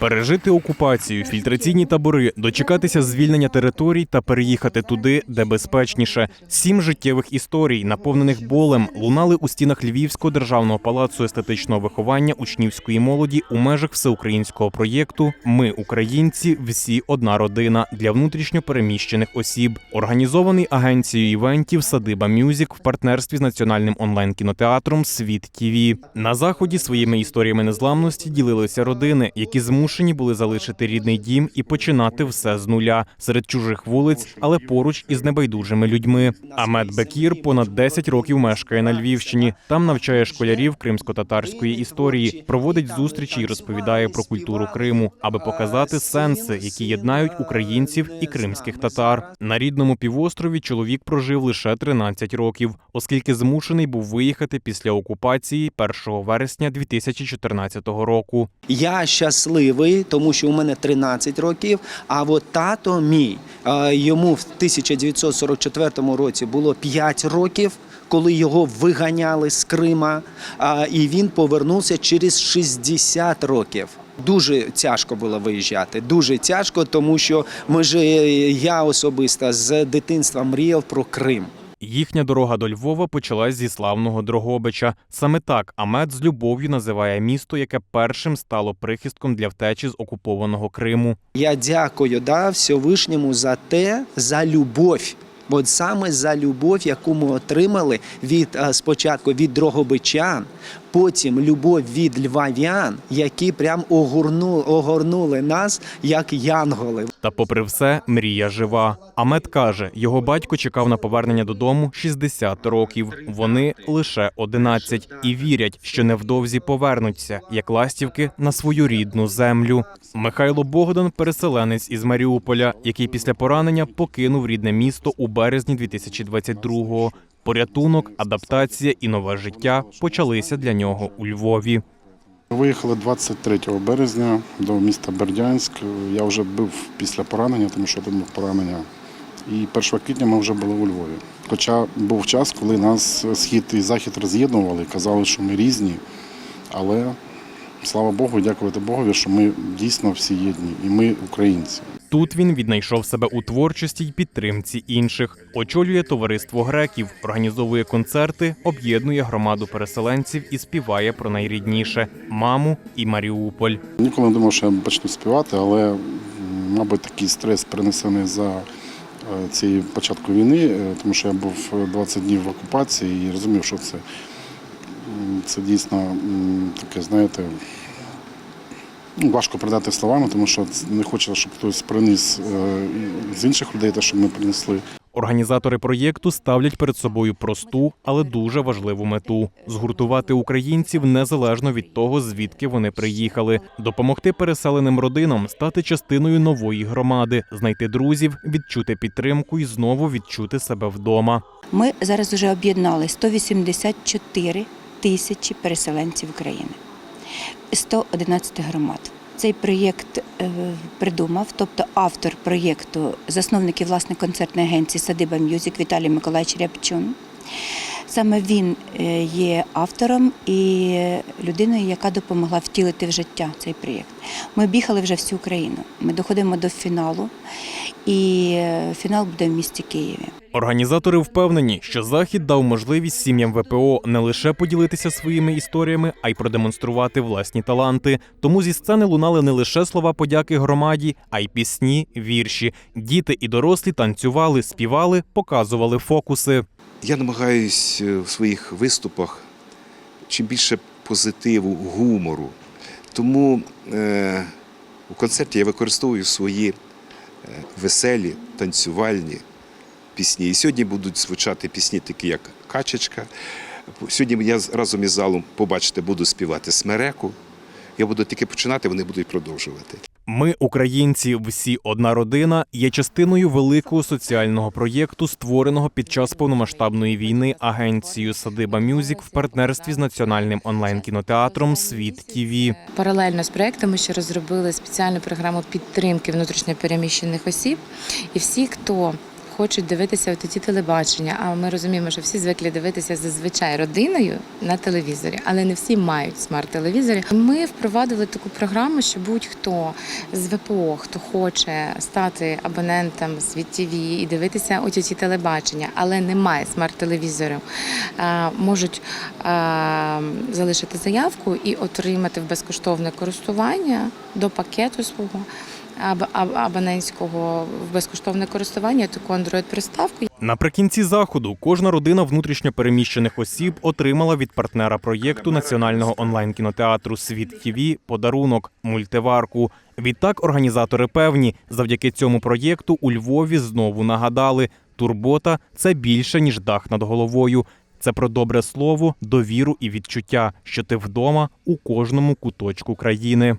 Пережити окупацію, фільтраційні табори, дочекатися звільнення територій та переїхати туди, де безпечніше. Сім життєвих історій, наповнених болем, лунали у стінах Львівського державного палацу естетичного виховання учнівської молоді у межах всеукраїнського проєкту Ми, українці, всі одна родина для внутрішньо переміщених осіб, організований агенцією івентів Садиба Мюзік в партнерстві з національним онлайн-кінотеатром Світ ТІВІ. На заході своїми історіями незламності ділилися родини, які змушені були залишити рідний дім і починати все з нуля серед чужих вулиць, але поруч із небайдужими людьми. Амет Бекір понад 10 років мешкає на Львівщині. Там навчає школярів кримсько-татарської історії, проводить зустрічі і розповідає про культуру Криму, аби показати сенси, які єднають українців і кримських татар. На рідному півострові чоловік прожив лише 13 років, оскільки змушений був виїхати після окупації 1 вересня 2014 року. Я щасливий, тому що у мене 13 років. А от тато мій е, йому в 1944 році було 5 років, коли його виганяли з Крима, і він повернувся через 60 років. Дуже тяжко було виїжджати. Дуже тяжко, тому що ми ж е, я особисто з дитинства мріяв про Крим. Їхня дорога до Львова почалась зі славного Дрогобича. Саме так Амет з любов'ю називає місто, яке першим стало прихистком для втечі з окупованого Криму. Я дякую да, Всевишньому за те, за любов. Бо саме за любов, яку ми отримали від е, спочатку від дрогобичан, потім любов від львов'ян, які прям огорну, огорнули нас як янголи. Та, попри все, мрія жива. Амет каже, його батько чекав на повернення додому 60 років. Вони лише 11 і вірять, що невдовзі повернуться, як ластівки, на свою рідну землю. Михайло Богдан переселенець із Маріуполя, який після поранення покинув рідне місто у березні 2022-го. Порятунок, адаптація і нове життя почалися для нього у Львові. Виїхали 23 березня до міста Бердянськ. Я вже був після поранення, тому що там був поранення. І 1 квітня ми вже були у Львові. Хоча був час, коли нас схід і захід роз'єднували, казали, що ми різні. Але слава Богу, дякувати Богові, що ми дійсно всі єдні, і ми українці. Тут він віднайшов себе у творчості й підтримці інших, очолює товариство греків, організовує концерти, об'єднує громаду переселенців і співає про найрідніше маму і Маріуполь. Ніколи не думав, що я почну співати, але, мабуть, такий стрес перенесений за е, цією початку війни, е, тому що я був 20 днів в окупації і розумів, що це, це дійсно таке, знаєте, важко передати словами, тому що не хочу, щоб хтось приніс е, з інших людей те, що ми принесли. Організатори проєкту ставлять перед собою просту, але дуже важливу мету згуртувати українців незалежно від того, звідки вони приїхали, допомогти переселеним родинам стати частиною нової громади, знайти друзів, відчути підтримку і знову відчути себе вдома. Ми зараз вже об'єднали 184 тисячі переселенців України, 111 громад. Цей проєкт е, придумав, тобто автор проєкту, засновник і власник концертної агенції Садиба Мюзик Віталій Миколаївич Рябчун. Саме він е, є автором і людиною, яка допомогла втілити в життя цей проєкт. Ми бігали вже всю Україну. Ми доходимо до фіналу, і е, фінал буде в місті Києві. Організатори впевнені, що захід дав можливість сім'ям ВПО не лише поділитися своїми історіями, а й продемонструвати власні таланти. Тому зі сцени лунали не лише слова подяки громаді, а й пісні, вірші. Діти і дорослі танцювали, співали, показували фокуси. Я намагаюсь е, в своїх виступах чим більше позитиву, гумору. Тому е, у концерті я використовую свої веселі, танцювальні пісні. І сьогодні будуть звучати пісні, такі як Качечка. Сьогодні я разом із залом, побачите, буду співати смереку. Я буду тільки починати, вони будуть продовжувати. Ми, українці, всі одна родина, є частиною великого соціального проєкту, створеного під час повномасштабної війни агенцією Садиба Мюзік в партнерстві з національним онлайн-кінотеатром Світ ТІВІ. Паралельно з проектом ми ще розробили спеціальну програму підтримки внутрішньопереміщених осіб. І всі, хто хочуть дивитися от ті телебачення. А ми розуміємо, що всі звикли дивитися зазвичай родиною на телевізорі, але не всі мають смарт-телевізори. Ми впровадили таку програму, що будь-хто з ВПО, хто хоче стати абонентом з ТВ і дивитися оті ті телебачення, але не має смарт-телевізору, е, можуть е, залишити заявку і отримати в безкоштовне користування до пакету свого абонентського в безкоштовне користування таку Android-приставку. Наприкінці заходу кожна родина внутрішньо переміщених осіб отримала від партнера проєкту національного онлайн-кінотеатру Світ ТІВІ подарунок мультиварку. Відтак організатори певні, завдяки цьому проєкту у Львові знову нагадали: турбота це більше ніж дах над головою. Це про добре слово, довіру і відчуття, що ти вдома у кожному куточку країни.